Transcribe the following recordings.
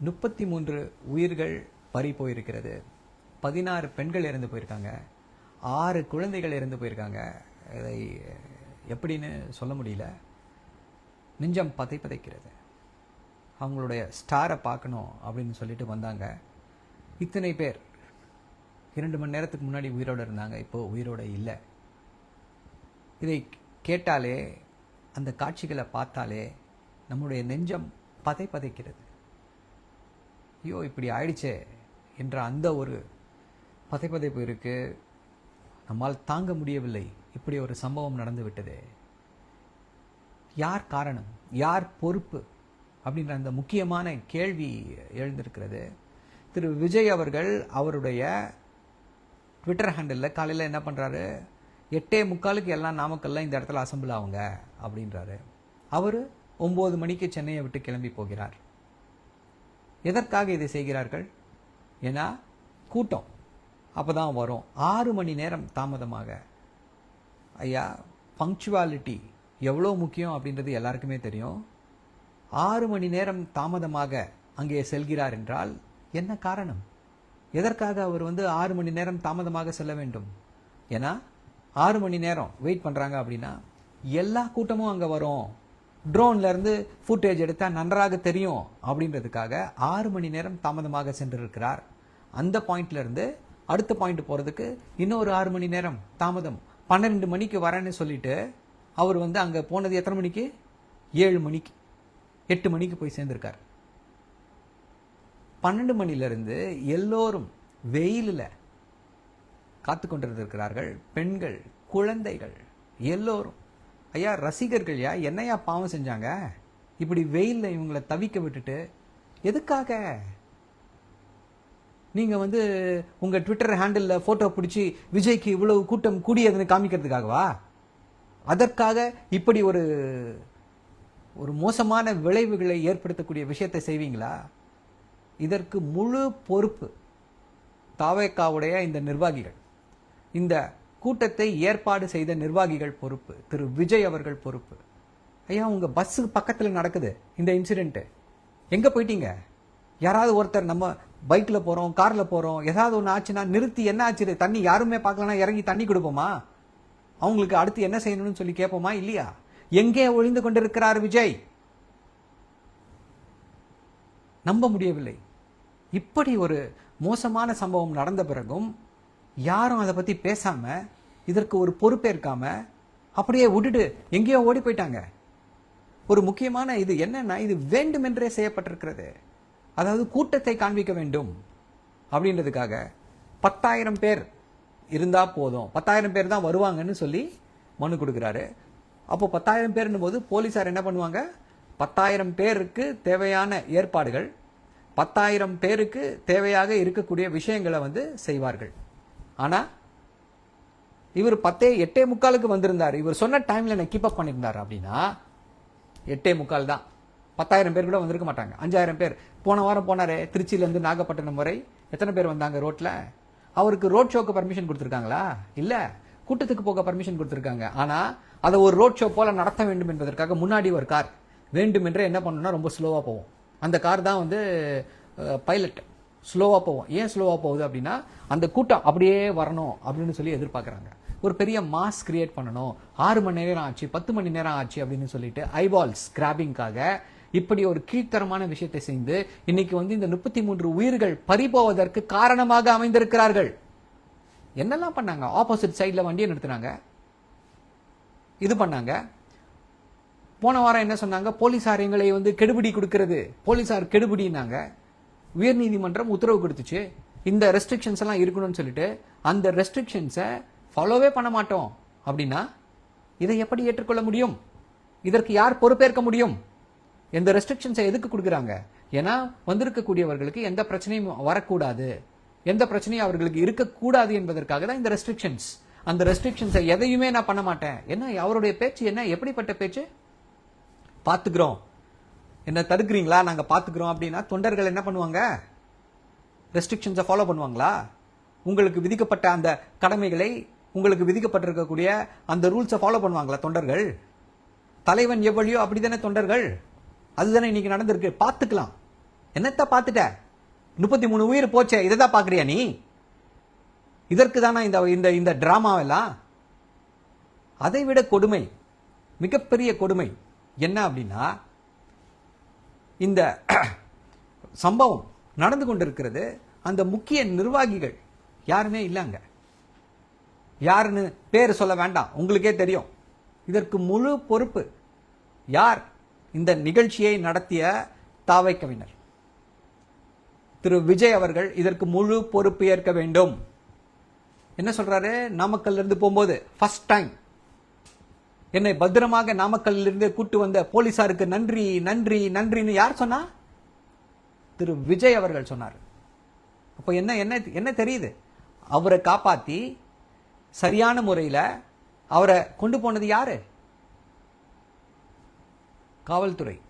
முப்பத்தி மூன்று உயிர்கள் பறி போயிருக்கிறது. பதினாறு பெண்கள் இறந்து போயிருக்காங்க. ஆறு குழந்தைகள் இறந்து போயிருக்காங்க. இதை எப்படின்னு சொல்ல முடியல. நெஞ்சம் பதை பதைக்கிறது. அவங்களுடைய ஸ்டாரை பார்க்கணும் அப்படின்னு சொல்லிட்டு வந்தாங்க. இத்தனை பேர். இரண்டு மணி நேரத்துக்கு முன்னாடி உயிரோடு இருந்தாங்க. இப்போ உயிரோட இல்லை. இதை கேட்டாலே அந்த காட்சிகளை பார்த்தாலே நம்முடைய நெஞ்சம் பதை பதைக்கிறது. ஐயோ இப்படி ஆயிடுச்சே என்ற அந்த ஒரு பதைப்பதைப்பு இருக்குது நம்மால் தாங்க முடியவில்லை. இப்படி ஒரு சம்பவம் நடந்து விட்டதே. யார் காரணம்? யார் பொறுப்பு? அப்படின்ற அந்த முக்கியமான கேள்வி எழுந்திருக்கிறது. திரு விஜய் அவர்கள் அவருடைய ட்விட்டர் ஹேண்டலில் காலையில் என்ன பண்ணுறாரு எட்டே முக்காலுக்கு எல்லாம் நாமக்கல்லாம் இந்த இடத்துல அசம்பிள் ஆகுங்க அப்படின்றாரு. அவர் ஒம்பது மணிக்கு சென்னையை விட்டு கிளம்பி போகிறார். எதற்காக இதை செய்கிறார்கள்? ஏன்னா கூட்டம் அப்போ தான் வரும். ஆறு மணி நேரம் தாமதமாக. ஐயா பங்க்சுவாலிட்டி எவ்வளோ முக்கியம் அப்படின்றது எல்லாருக்குமே தெரியும். ஆறு மணி நேரம் தாமதமாக அங்கே செல்கிறார் என்றால் என்ன காரணம்? எதற்காக அவர் வந்து ஆறு மணி நேரம் தாமதமாக செல்ல வேண்டும்? ஏன்னா ஆறு மணி நேரம் வெயிட் பண்ணுறாங்க அப்படின்னா எல்லா கூட்டமும் அங்கே வரும். ட்ரோன்ல இருந்து ஃபுட்டேஜ் எடுத்தால் நன்றாக தெரியும் அப்படின்றதுக்காக ஆறு மணி நேரம் தாமதமாக சென்றிருக்கிறார். அந்த பாயிண்ட்லேருந்து அடுத்த பாயிண்ட் போகிறதுக்கு இன்னொரு ஆறு மணி நேரம் தாமதம். பன்னிரெண்டு மணிக்கு வரேன்னு சொல்லிட்டு அவர் வந்து அங்கே போனது எத்தனை மணிக்கு? ஏழு மணிக்கு. எட்டு மணிக்கு போய் சேர்ந்திருக்கார். பன்னெண்டு மணிலிருந்து எல்லோரும் வெயிலில் காத்து கொண்டிருந்திருக்கிறார்கள். பெண்கள் குழந்தைகள் எல்லோரும். ஐயா ரசிகர்கள்யா என்னையா பாவம் செஞ்சாங்க? இப்படி வெயிலில் இவங்களை தவிக்க விட்டுட்டு எதுக்காக? நீங்கள் வந்து உங்கள் ட்விட்டர் ஹேண்டிலில் ஃபோட்டோ பிடிச்சி விஜய்க்கு இவ்வளவு கூட்டம் கூடியதுன்னு காமிக்கிறதுக்காகவா? அதற்காக இப்படி ஒரு ஒரு மோசமான விளைவுகளை ஏற்படுத்தக்கூடிய விஷயத்தை செய்வீங்களா? இதற்கு முழு பொறுப்பு தாவேக்காவுடைய இந்த நிர்வாகிகள். இந்த கூட்டத்தை ஏற்பாடு செய்த நிர்வாகிகள் பொறுப்பு திரு விஜய் அவர்கள் பொறுப்பு. ஐயா உங்க பஸ்ஸு பக்கத்தில் நடக்குது இந்த இன்சிடென்ட் எங்க போயிட்டீங்க? யாராவது ஒருத்தர் நம்ம பைக்கில் போகிறோம் காரில் போகிறோம் ஏதாவது ஒன்று ஆச்சுன்னா நிறுத்தி என்ன ஆச்சு தண்ணி யாருமே பார்க்கலனா இறங்கி தண்ணி கொடுப்போமா? அவங்களுக்கு அடுத்து என்ன செய்யணும்னு சொல்லி கேட்போமா இல்லையா? எங்கே ஒளிந்து கொண்டிருக்கிறார் விஜய்? நம்ப முடியவில்லை. இப்படி ஒரு மோசமான சம்பவம் நடந்த பிறகும் யாரும் அதை பற்றி பேசாமல் இதற்கு ஒரு பொறுப்பேற்காமல் அப்படியே விட்டுட்டு எங்கேயோ ஓடி போயிட்டாங்க. ஒரு முக்கியமான இது என்னன்னா இது வேண்டுமென்றே செய்யப்பட்டிருக்கிறது. அதாவது கூட்டத்தை காண்பிக்க வேண்டும். அப்படின்றதுக்காக பத்தாயிரம் பேர் இருந்தால் போதும். பத்தாயிரம் பேர் தான் வருவாங்கன்னு சொல்லி மனு கொடுக்குறாரு. அப்போ பத்தாயிரம் பேர்னும் போது போலீசார் என்ன பண்ணுவாங்க? பத்தாயிரம் பேருக்கு தேவையான ஏற்பாடுகள் பத்தாயிரம் பேருக்கு தேவையாக இருக்கக்கூடிய விஷயங்களை வந்து செய்வார்கள். ஆனால் இவர் பத்தே எட்டே முக்காலுக்கு வந்திருந்தார். இவர் சொன்ன டைமில் என்ன கீப் அப் பண்ணியிருந்தார் அப்படின்னா எட்டே முக்கால் தான். பத்தாயிரம் பேர் கூட வந்திருக்க மாட்டாங்க. அஞ்சாயிரம் பேர். போன வாரம் போனாரே திருச்சியிலேருந்து நாகப்பட்டினம் வரை. எத்தனை பேர் வந்தாங்க ரோட்டில் அவருக்கு ரோட் ஷோக்கு பர்மிஷன் கொடுத்துருக்காங்களா? இல்லை. கூட்டத்துக்கு போக பர்மிஷன் கொடுத்துருக்காங்க. ஆனால் அதை ஒரு ரோட் ஷோ போல் நடத்த வேண்டும் என்பதற்காக முன்னாடி ஒரு கார். வேண்டும் என்று என்ன பண்ணணும்னா ரொம்ப ஸ்லோவாக போகும் அந்த கார் தான் வந்து பைலட் ஸ்லோவாக போவோம். ஏன் ஸ்லோவாக போகுது அப்படின்னா அந்த கூட்டம் அப்படியே வரணும் அப்படின்னு சொல்லி எதிர்பார்க்குறாங்க. ஒரு பெரிய மாஸ் கிரியேட் பண்ணணும். ஆறு மணி நேரம் ஆச்சு பத்து மணி நேரம் ஆச்சு அப்படின்னு சொல்லிட்டு ஐபால்ஸ் கிராபிங்காக இப்படி ஒரு கீழ்த்தரமான விஷயத்தை செய்து இன்னைக்கு வந்து இந்த முப்பத்தி மூன்று உயிர்கள் பறிபோவதற்கு காரணமாக அமைந்திருக்கிறார்கள். என்னெல்லாம் பண்ணாங்க? ஆப்போசிட் சைடில் வண்டியை நிறுத்தினாங்க. இது பண்ணாங்க. போன வாரம் என்ன சொன்னாங்க? போலீசார் எங்களை வந்து கெடுபிடி கொடுக்கிறது. போலீசார் கெடுபிடினாங்க உயர்நீதிமன்றம் உத்தரவு கொடுத்துச்சு. இந்த ரெஸ்ட்ரிக்ஷன்ஸ் எல்லாம் இருக்கணும்னு சொல்லிட்டு அந்த ரெஸ்ட்ரிக்ஷன்ஸை ஃபாலோவே பண்ண மாட்டோம். அப்படின்னா இதை எப்படி ஏற்றுக்கொள்ள முடியும்? இதற்கு யார் பொறுப்பேற்க முடியும்? எந்த ரெஸ்ட்ரிக்ஷன்ஸை எதுக்கு கொடுக்குறாங்க? ஏன்னா வந்திருக்கக்கூடியவர்களுக்கு எந்த பிரச்சனையும் வரக்கூடாது. எந்த பிரச்சனையும் அவர்களுக்கு இருக்கக்கூடாது என்பதற்காக தான் இந்த ரெஸ்ட்ரிக்ஷன்ஸ் அந்த ரெஸ்ட்ரிக்ஷன்ஸை எதையுமே நான் பண்ண மாட்டேன். என்ன அவருடைய பேச்சு என்ன? எப்படிப்பட்ட பேச்சு? பார்த்துக்கிறோம். என்ன தடுக்கிறீங்களா? நாங்கள் பார்த்துக்குறோம் அப்படின்னா தொண்டர்கள் என்ன பண்ணுவாங்க? ரெஸ்ட்ரிக்ஷன்ஸை ஃபாலோ பண்ணுவாங்களா? உங்களுக்கு விதிக்கப்பட்ட அந்த கடமைகளை உங்களுக்கு விதிக்கப்பட்டிருக்கக்கூடிய அந்த ரூல்ஸை ஃபாலோ பண்ணுவாங்களா தொண்டர்கள்? தலைவன் எவ்வளியோ அப்படிதானே தொண்டர்கள்? அதுதானே இன்னைக்கு நடந்திருக்கு. பார்த்துக்கலாம் என்னத்த பார்த்துட்ட முப்பத்தி மூணு உயிர் போச்சே. இதை தான் பார்க்குறியா நீ? இதற்கு தானா இந்த இந்த இந்த ட்ராமாவெல்லாம் அதை விட கொடுமை மிகப்பெரிய கொடுமை. என்ன அப்படின்னா இந்த சம்பவம் நடந்து கொண்டிருக்கிறது. அந்த முக்கிய நிர்வாகிகள் யாருமே இல்லைங்க. யாருன்னு பேர் சொல்ல வேண்டாம். உங்களுக்கே தெரியும். இதற்கு முழு பொறுப்பு யார் இந்த நிகழ்ச்சியை நடத்திய தாவை கவிஞர் திரு விஜய் அவர்கள் இதற்கு முழு பொறுப்பு ஏற்க வேண்டும். என்ன சொல்றாரு? நாமக்கல்ல இருந்து போகும்போது ஃபர்ஸ்ட் டைம் என்னை பத்திரமாக நாமக்கல்லில் இருந்து கூட்டு வந்த போலீசாருக்கு நன்றி நன்றி நன்றின்னு யார் சொன்னா? திரு விஜய் அவர்கள் சொன்னார். அப்போ என்ன என்ன என்ன தெரியுது? அவரை காப்பாத்தி சரியான முறையில் அவரை கொண்டு போனது யாரு? காவல்துறை.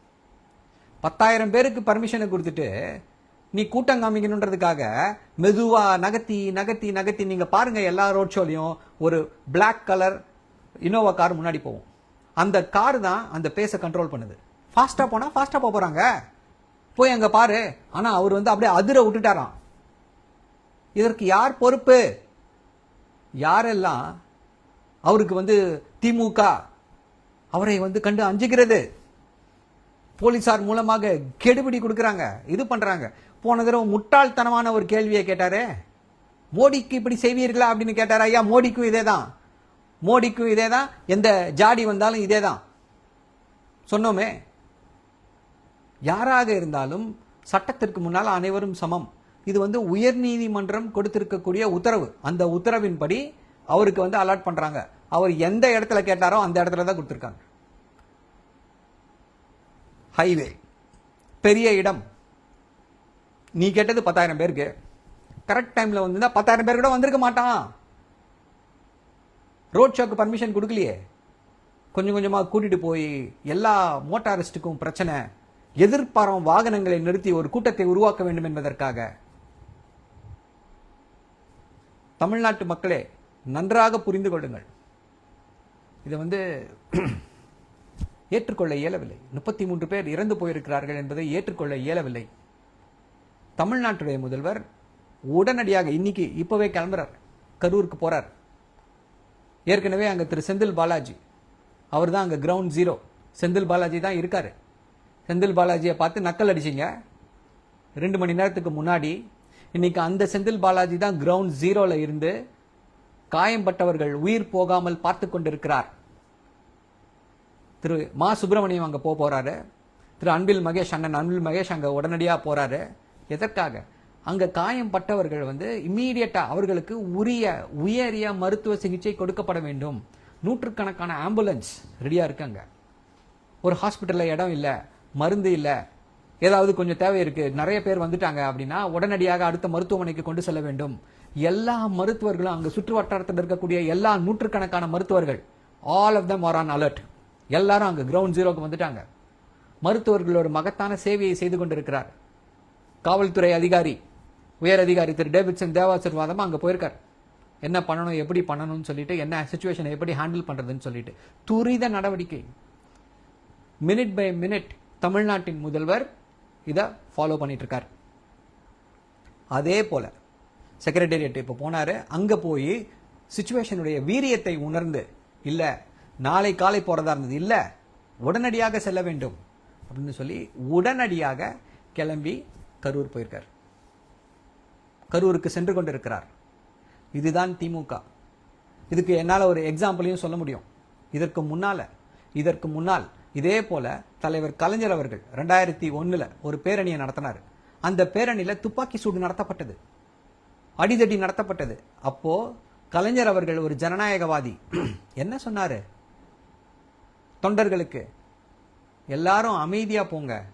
பத்தாயிரம் பேருக்கு பர்மிஷனை கொடுத்துட்டு நீ கூட்டம் காமிக்கணுன்றதுக்காக மெதுவாக நகர்த்தி நகர்த்தி நகர்த்தி நீங்கள் பாருங்கள் எல்லா ரோட் ஷோலையும் ஒரு பிளாக் கலர் இனோவா கார் முன்னாடி போகும். அந்த கார் தான் அந்த பேஸை கண்ட்ரோல் பண்ணுது. ஃபாஸ்ட்டாக போனால் ஃபாஸ்ட்டாக போக போகிறாங்க போய் அங்கே பாரு. ஆனால் அவர் வந்து அப்படியே அதிர விட்டுட்டாராம். இதற்கு யார் பொறுப்பு? யாரெல்லாம் அவருக்கு வந்து திமுக அவரை வந்து கண்டு அஞ்சுகிறது? போலீசார் மூலமாக கெடுபிடி கொடுக்குறாங்க. இது பண்ணுறாங்க போன தடவை முட்டாள்தனமான ஒரு கேள்வியை கேட்டாரே. மோடிக்கு இப்படி செய்வீர்களா அப்படின்னு கேட்டார்? ஐயா மோடிக்கும் இதே தான் மோடிக்கும் இதே தான் எந்த ஜாடி வந்தாலும் இதே தான் சொன்னோமே? யாராக இருந்தாலும் சட்டத்திற்கு முன்னால் அனைவரும் சமம். இது வந்து உயர்நீதிமன்றம் கொடுத்திருக்கக்கூடிய உத்தரவு. அந்த உத்தரவின்படி அவருக்கு வந்து அலாட் பண்றாங்க. அவர் எந்த இடத்துல கேட்டாரோ அந்த இடத்துல தான் கொடுத்துருக்காங்க. ஹைவே பெரிய இடம். நீ கேட்டது பத்தாயிரம் பேருக்கு. கரெக்ட் டைமில் வந்து பத்தாயிரம் பேர் கூட வந்திருக்க மாட்டான். ரோட் ஷோக்கு பர்மிஷன் கொடுக்கலையே. கொஞ்சம் கொஞ்சமாக கூட்டிட்டு போய் எல்லா மோட்டாரிஸ்ட்டுக்கும் பிரச்சனை. எதிர்பாரம் வாகனங்களை நிறுத்தி ஒரு கூட்டத்தை உருவாக்க வேண்டும் என்பதற்காக. தமிழ்நாட்டு மக்களே நன்றாக புரிந்து கொள்ளுங்கள். இதை வந்து ஏற்றுக்கொள்ள இயலவில்லை. முப்பத்தி மூன்று பேர் இறந்து போயிருக்கிறார்கள் என்பதை ஏற்றுக்கொள்ள இயலவில்லை. தமிழ்நாட்டுடைய முதல்வர் உடனடியாக இன்னைக்கு இப்போவே கிளம்புறார். கரூருக்கு போறார். ஏற்கனவே அங்கே திரு செந்தில் பாலாஜி. அவர் தான் அங்கே கிரவுண்ட் ஜீரோ செந்தில் பாலாஜி தான் இருக்கார். செந்தில் பாலாஜியை பார்த்து நக்கல் அடிச்சீங்க. ரெண்டு மணி நேரத்துக்கு முன்னாடி இன்னைக்கு அந்த செந்தில் பாலாஜி தான் கிரவுண்ட் ஜீரோவில் இருந்து காயம்பட்டவர்கள் உயிர் போகாமல் பார்த்து கொண்டிருக்கிறார். திரு மா சுப்பிரமணியம் அங்கே போக போகிறாரு திரு அன்பில் மகேஷ் அண்ணன் அன்பில் மகேஷ் அங்கே உடனடியாக போகிறாரு எதற்காக? அங்கே காயம்பட்டவர்கள் வந்து இம்மீடியட்டாக அவர்களுக்கு உரிய உயரிய மருத்துவ சிகிச்சை கொடுக்கப்பட வேண்டும். நூற்றுக்கணக்கான ஆம்புலன்ஸ் ரெடியாக இருக்காங்க. ஒரு ஹாஸ்பிட்டலில் இடம் இல்லை மருந்து இல்லை ஏதாவது கொஞ்சம் தேவை இருக்கு நிறைய பேர் வந்துட்டாங்க அப்படின்னா உடனடியாக அடுத்த மருத்துவமனைக்கு கொண்டு செல்ல வேண்டும். எல்லா மருத்துவர்களும் அங்கே சுற்று வட்டாரத்தில் இருக்கக்கூடிய எல்லா நூற்றுக்கணக்கான மருத்துவர்கள் all of them are on alert எல்லாரும் அங்கே கிரவுண்ட் ஜீரோக்கு வந்துட்டாங்க. மருத்துவர்களோட மகத்தான சேவையை செய்து கொண்டிருக்கிறார். காவல்துறை அதிகாரி உயர் அதிகாரி திரு டேவிட்சன் தேவாசிர்வாதமா அங்கே போயிருக்கார். என்ன பண்ணணும் எப்படி பண்ணணும்னு சொல்லிட்டு என்ன சுச்சுவேஷனை எப்படி ஹேண்டில் பண்ணுறதுன்னு சொல்லிட்டு. துரித நடவடிக்கை. மினிட் பை மினிட் தமிழ்நாட்டின் முதல்வர் இதை ஃபாலோ பண்ணிகிட்ருக்கார் அதே போல் செக்ரட்டேரியட் இப்போ போனார் அங்கே போய் சுச்சுவேஷனுடைய வீரியத்தை உணர்ந்து இல்லை நாளை காலை போகிறதா இருந்தது இல்லை உடனடியாக செல்ல வேண்டும் அப்படின்னு சொல்லி உடனடியாக கிளம்பி கரூர் போயிருக்கார். கரூருக்கு சென்று கொண்டிருக்கிறார். இதுதான் திமுக. இதுக்கு என்னால் ஒரு எக்ஸாம்பிளையும் சொல்ல முடியும். இதற்கு முன்னால் இதற்கு முன்னால் இதே போல தலைவர் கலைஞர் அவர்கள் ரெண்டாயிரத்தி ஒன்றில் ஒரு பேரணியை நடத்தினார். அந்த பேரணியில் துப்பாக்கி சூடு நடத்தப்பட்டது. அடிதடி நடத்தப்பட்டது. அப்போ கலைஞர் அவர்கள் ஒரு ஜனநாயகவாதி. என்ன சொன்னார்? தொண்டர்களுக்கு எல்லாரும் அமைதியாக போங்க.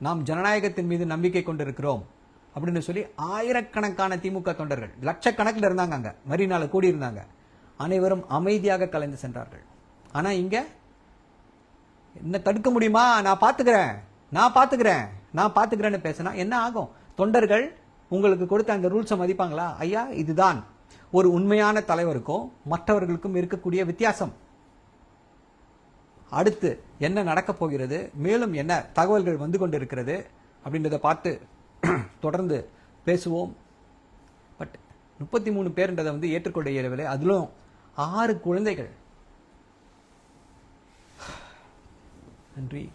நாம் ஜனநாயகத்தின் மீது நம்பிக்கை கொண்டிருக்கிறோம். அப்படின்னு சொல்லி ஆயிரக்கணக்கான திமுக தொண்டர்கள் லட்சக்கணக்கில் இருந்தாங்க அங்கே. மறுநாள் கூடியிருந்தாங்க. அனைவரும் அமைதியாக கலைந்து சென்றார்கள். ஆனால் இங்கே என்ன தடுக்க முடியுமா? நான் பார்த்துக்கிறேன். நான் பார்த்துக்கிறேன். நான் பார்த்துக்கிறேன்னு பேசினா என்ன ஆகும்? தொண்டர்கள் உங்களுக்கு கொடுத்த அந்த ரூல்ஸை மதிப்பாங்களா? ஐயா இதுதான். ஒரு உண்மையான தலைவருக்கும் மற்றவர்களுக்கும் இருக்கக்கூடிய வித்தியாசம். அடுத்து என்ன நடக்கப் போகிறது? மேலும் என்ன தகவல்கள் வந்து கொண்டிருக்கிறது? அப்படின்றத பார்த்து தொடர்ந்து பேசுவோம். பட் முப்பத்தி மூணு பேர்ன்றதை வந்து ஏற்றுக்கொள்ள இயலவில்லை. அதிலும் ஆறு குழந்தைகள். நன்றி.